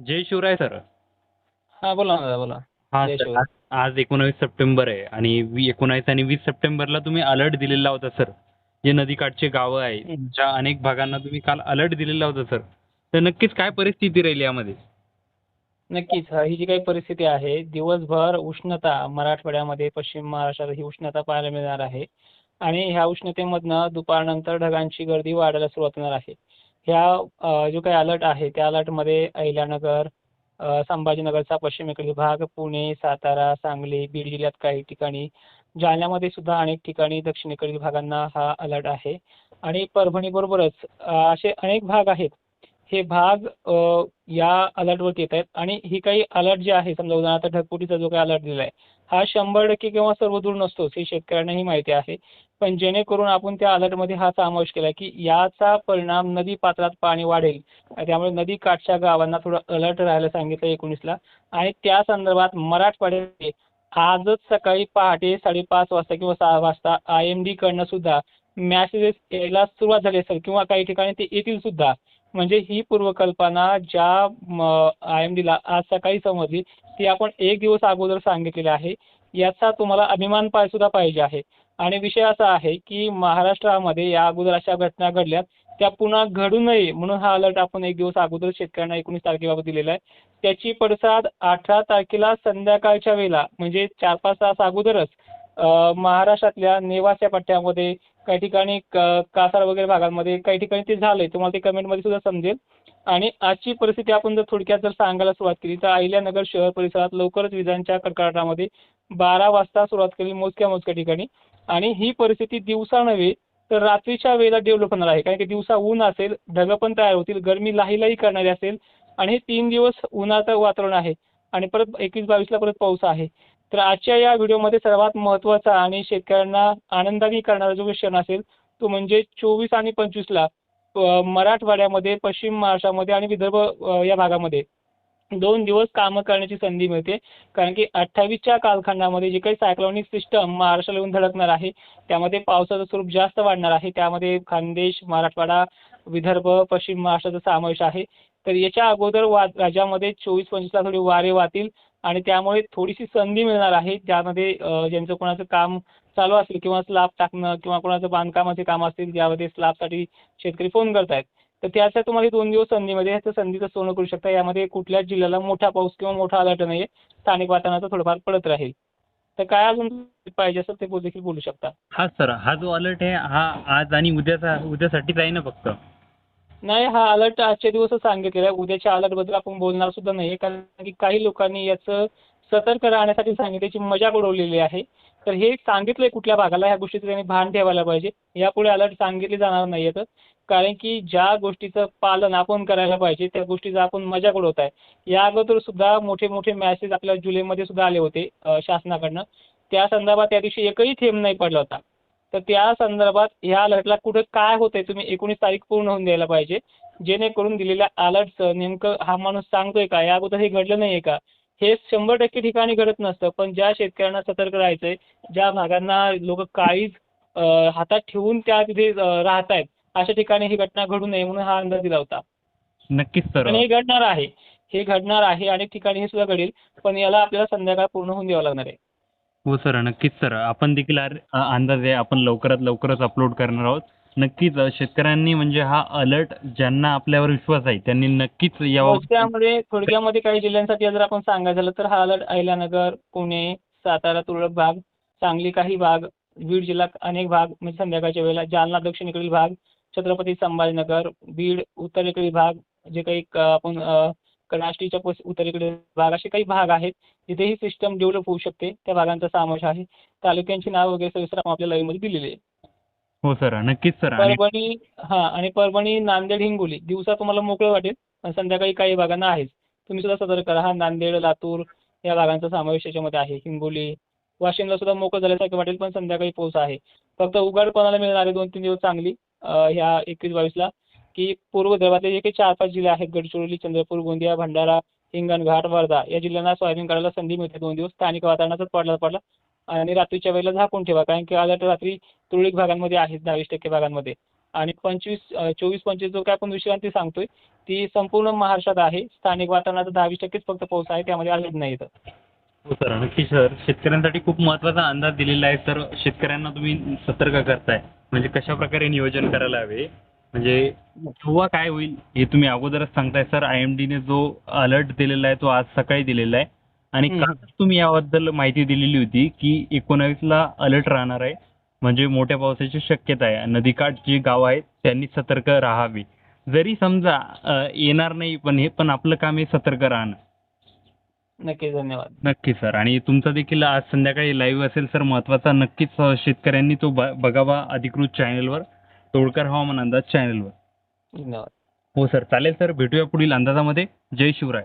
जय Shivray sir. हा बोला ना दादा बोला. हा जय सर शिवराय. आज- आज एकोणावीस सप्टेंबर आहे आणि वी एकोणावीस आणि वीस सप्टेंबरला तुम्ही अलर्ट दिलेला होता सर. जे नदीकाठचे गावं आहे हम्म. त्या अनेक भागांना तुम्ही काल अलर्ट दिलेला होता सर. तर नक्कीच काय परिस्थिती राहिली यामध्ये? नक्कीच हा, ही जी काही परिस्थिती आहे दिवसभर उष्णता मराठवाड्यामध्ये पश्चिम महाराष्ट्रात ही उष्णता पाहायला मिळणार आहे. आणि ह्या उष्णतेमधनं दुपारनंतर ढगांची गर्दी वाढायला सुरुवात होणार आहे. ह्या जो काही अलर्ट आहे त्या अलर्टमध्ये अहिल्यानगर संभाजीनगरचा पश्चिमेकडील भाग पुणे सातारा सांगली बीड जिल्ह्यात काही ठिकाणी जालन्यामध्ये सुद्धा अनेक ठिकाणी दक्षिणेकडील भागांना हा अलर्ट आहे. आणि परभणीबरोबरच बरोबरच असे अनेक भाग आहेत. हे भाग या अलर्टवरती येत आहेत. आणि ही काही अलर्ट जे आहे समजा उदाहरणार्थ ढगफुटीचा जो काही अलर्ट दिला आहे हा शंभर टक्के किंवा सर्वदूर नसतोच हे शेतकऱ्यांनाही माहिती आहे. पण जेणेकरून आपण त्या अलर्टमध्ये हा समावेश केला की याचा परिणाम नदी पात्रात पाणी वाढेल. त्यामुळे नदी काठच्या गावांना थोडं अलर्ट राहायला सांगितलं एकोणीसला. आणि त्या संदर्भात मराठवाड्यामध्ये आजच सकाळी पहाटे साडेपाच वाजता किंवा सहा वाजता आय एम डी कडनं सुद्धा मॅसेजेस यायला सुरुवात झाली असेल किंवा काही ठिकाणी ते येतील सुद्धा. म्हणजे ही पूर्वकल्पना ज्या आय एम डीला आज सकाळी समजली ती आपण एक दिवस अगोदर सांगितलेली आहे. याचा तुम्हाला अभिमान पाय सुद्धा पाहिजे आहे. आणि विषय असा आहे की महाराष्ट्रामध्ये या अगोदर अशा घटना घडल्यात त्या पुन्हा घडू नये म्हणून हा अलर्ट आपण एक दिवस अगोदर शेतकऱ्यांना एकोणीस तारखेबाबत दिलेला आहे. त्याची पडसाद अठरा तारखेला संध्याकाळच्या वेळेला म्हणजे चार पाच तास अगोदरच महाराष्ट्रातल्या नेवास्या पट्ट्यामध्ये काही ठिकाणी क- कासार वगैरे भागांमध्ये काही ठिकाणी ते झालंय. तुम्हाला ते कमेंटमध्ये सुद्धा समजेल. आणि आजची परिस्थिती आपण जर थोडक्यात जर सांगायला सुरुवात केली तर अहिल्यानगर शहर परिसरात लवकरच विजांच्या कडकडाटामध्ये बारा वाजता सुरुवात केली मोजक्या मोजक्या ठिकाणी. आणि ही परिस्थिती दिवसा नव्हे तर रात्रीच्या वेळेला डेव्हलप होणार आहे. कारण की दिवसा ऊन असेल ढगं पण तयार होतील गरमी लाहीलाही करणारी असेल आणि हे तीन दिवस उन्हाचं वातावरण आहे. आणि परत एकवीस बावीसला परत पाऊस आहे. तर आजच्या या व्हिडिओमध्ये सर्वात महत्त्वाचा आणि शेतकऱ्यांना आनंदाने करणारा जो क्षण असेल तो म्हणजे चोवीस आणि पंचवीसला मराठवाड्यामध्ये पश्चिम महाराष्ट्रामध्ये आणि विदर्भ या भागामध्ये. दोन दिवस कामं करण्याची संधी मिळते. कारण की अठ्ठावीसच्या कालखंडामध्ये जे काही सायक्लॉनिक सिस्टम महाराष्ट्राला येऊन धडकणार आहे त्यामध्ये पावसाचं स्वरूप जास्त वाढणार आहे. त्यामध्ये खानदेश मराठवाडा विदर्भ पश्चिम महाराष्ट्राचा समावेश आहे. तर याच्या अगोदर वा राज्यामध्ये चोवीस पंचवीसला थोडी वारे वाहतील आणि त्यामुळे थोडीशी संधी मिळणार आहे. ज्यामध्ये ज्यांचं कोणाचं काम चालू असेल किंवा स्लाब टाकणं किंवा कोणाचं बांधकामाचे काम असतील ज्यामध्ये स्लाबसाठी शेतकरी फोन करतायत. तर त्याच्या तुम्हाला दोन दिवस संधीमध्ये ह्याचं संधीचं सोनं करू शकता? यामध्ये कुठल्याच जिल्ह्याला मोठा पाऊस किंवा मोठा अलर्ट नाही आहे स्थानिक वातावरणाचं थोडंफार पडत राहील. तर काय अजून पाहिजे असेल ते देखील बोलू शकता. हा सर हा जो अलर्ट आहे हा आज आणि उद्याचा उद्यासाठीच आहे ना फक्त? नाही हा अलर्ट आजच्या दिवसच सांगितलेला आहे. उद्याच्या अलर्टबद्दल आपण बोलणार सुद्धा नाही कारण की काही लोकांनी याचं सतर्क राहण्यासाठी सांगितल्याची मजाक उडवलेली आहे. तर हे सांगितलंय कुठल्या भागाला? ह्या गोष्टीचं त्यांनी भान ठेवायला पाहिजे. यापुढे अलर्ट सांगितले जाणार नाही आहेत कारण की ज्या गोष्टीचं पालन आपण करायला पाहिजे त्या गोष्टीचा आपण मजाक उडवत आहे. या अगोदर सुद्धा मोठे मोठे मॅसेज आपल्या जुलैमध्ये सुद्धा आले होते शासनाकडनं. त्या संदर्भात त्या दिवशी एकही थेंब नाही पडला होता. तर त्या संदर्भात ह्या अलर्टला कुठं काय होतंय तुम्ही एकोणीस तारीख पूर्ण होऊन द्यायला पाहिजे. जेणेकरून दिलेल्या अलर्टचं नेमकं हा माणूस सांगतोय का? या अगोदर हे घडलं नाहीये का? हे शंभर टक्के ठिकाणी घडत नसतं. पण ज्या शेतकऱ्यांना सतर्क राहायचंय ज्या भागांना लोक काळीज हातात ठेवून त्या तिथे राहत आहेत अशा ठिकाणी ही घटना घडू नये म्हणून हा अंदाज दिला होता. नक्कीच सर. आणि हे घडणार आहे. हे घडणार आहे अनेक ठिकाणी हे सुद्धा घडेल पण याला आपल्याला संध्याकाळ पूर्ण होऊन द्यावं लागणार आहे. हो सर. नक्कीच सर. आपण देखील अंदाज आहे. आपण लवकरात लवकरच अपलोड करणार आहोत. नक्कीच शेतकऱ्यांनी म्हणजे हा अलर्ट ज्यांना आपल्यावर विश्वास आहे त्यांनी नक्कीच यावं त्यामध्ये थोडक्यामध्ये काही जिल्ह्यांसाठी जर आपण सांगायचं झालं तर हा अलर्ट अहिल्यानगर पुणे सातारा तुरळक भाग सांगली काही भाग बीड जिल्हा अनेक भाग म्हणजे संध्याकाळच्या वेळेला जालना दक्षिणेकडील भाग छत्रपती संभाजीनगर बीड उत्तरेकडील भाग जे काही क- आपण अ, राष्ट्रीयच्या पस- उत्तरेकडील भाग असे काही भाग आहेत जिथे ही सिस्टम डेव्हलप होऊ शकते त्या भागांचा समावेश आहे. तालुक्यांची नाव वगैरे सविस्तर आपण आपल्या लाईव्हमध्ये दिलेली आहे हो सर नक्कीच सर. आणि परभणी हा आणि परभणी नांदेड हिंगोली. दिवसा तुम्हाला मोकळं वाटेल पण संध्याकाळी काही भागांना आहेच. तुम्ही सुद्धा सतर्क राहा. नांदेड लातूर या भागांचा समावेश याच्यामध्ये आहे. हिंगोली वाशिमला सुद्धा मोकळं झाल्यासारखं वाटेल पण संध्याकाळी पाऊस आहे. फक्त उघडपणाला मिळणारे दोन तीन दिवस चांगली ह्या एकवीस बावीसला. की पूर्व विदर्भातले जे काही चार पाच जिल्हे आहेत गडचिरोली चंद्रपूर गोंदिया भंडारा हिंगणघाट वर्धा या जिल्ह्यांना सोयाबीन काढायला संधी मिळते दोन दिवस. स्थानिक वातावरणाचाच पडला पडला. आणि रात्रीच्या वेळेला झाकून ठेवा कारण की अलर्ट रात्री तुरळक भागांमध्ये आहेत दहावीस टक्के भागांमध्ये. आणि पंचवीस चोवीस पंचवीस जो काय आपण विश्रांती सांगतोय ती संपूर्ण महाराष्ट्रात आहे. स्थानिक वातावरणाचा दहावीस टक्केच फक्त पाऊस आहे त्यामध्ये अलर्ट नाही येतं हो सर नक्की सर. शेतकऱ्यांसाठी खूप महत्त्वाचा अंदाज दिलेला आहे तर शेतकऱ्यांना तुम्ही सतर्क करताय. म्हणजे कशा प्रकारे नियोजन करायला हवे? म्हणजे किंवा काय होईल हे तुम्ही अगोदरच सांगताय सर. आय एम डीने जो अलर्ट दिलेला आहे तो आज सकाळी दिलेला आहे. आणि. कालच तुम्ही याबद्दल माहिती दिलेली होती की एकोणावीसला अलर्ट राहणार आहे. म्हणजे मोठ्या पावसाची शक्यता आहे. नदीकाठ जी गावं आहेत त्यांनी सतर्क राहावे. जरी समजा येणार नाही पण हे पण आपलं काम आहे सतर्क राहणं. नक्कीच धन्यवाद. नक्की सर. आणि तुमचा देखील आज संध्याकाळी लाईव्ह असेल सर महत्त्वाचा नक्कीच शेतकऱ्यांनी तो बघावा अधिकृत चॅनलवर तोडकर हवामान अंदाज चॅनलवर धन्यवाद. हो सर. चालेल सर. भेटूया पुढील अंदाजामध्ये. जय शिवराय.